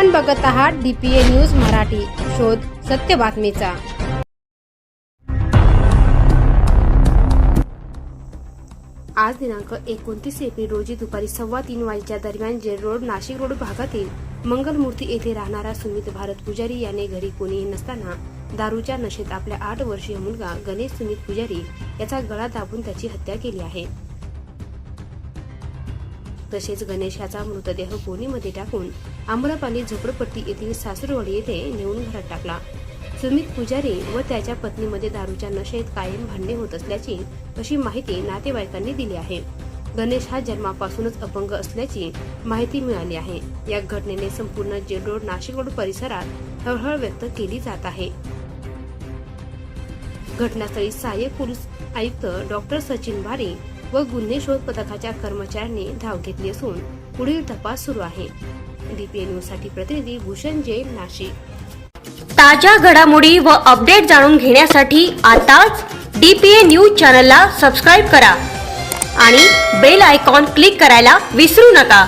आपण बघत आहात डीपीए न्यूज मराठी. शोध सत्य बातमीचा. आज दिनांक एकोणतीस एप्रिल रोजी दुपारी सव्वा तीन वाजेच्या दरम्यान जेल रोड नाशिक रोड भागातील मंगलमूर्ती येथे राहणारा सुमित भारत पुजारी याने घरी कोणीही नसताना दारूच्या नशेत आपल्या आठ वर्षीय मुलगा गणेश सुमित पुजारी याचा गळा दाबून त्याची हत्या केली आहे. तसेच गणेशाचा मृतदेह गोणीमध्ये टाकून आम्रपाली झोपडपट्टी येथील सासूरवाडी येथे नेऊन घरात टाकला. सुमित पुजारी व त्याच्या पत्नीमध्ये दारूच्या नशेत कायम भांडणे होत असल्याची अशी माहिती नातेवाईकांनी दिली आहे. गणेश हा जन्मापासूनच अपंग असल्याची माहिती मिळाली आहे. या घटनेने संपूर्ण जेडरोड नाशिक रोड परिसरात हळहळ व्यक्त केली जात आहे. घटनास्थळी सहाय्यक पोलीस आयुक्त डॉक्टर सचिन भारी व गुन्हे शोध पथकाच्या कर्मचाऱ्यांनी धाव घेतली असून पुढील तपास सुरू आहे. डीपीए न्यूजसाठी प्रतिनिधी भूषण जैन नाशिक. ताज्या घडामोडी व अपडेट जाणून घेण्यासाठी आताच डीपीए न्यूज चॅनलला सबस्क्राईब करा आणि बेल आयकॉन क्लिक करायला विसरू नका.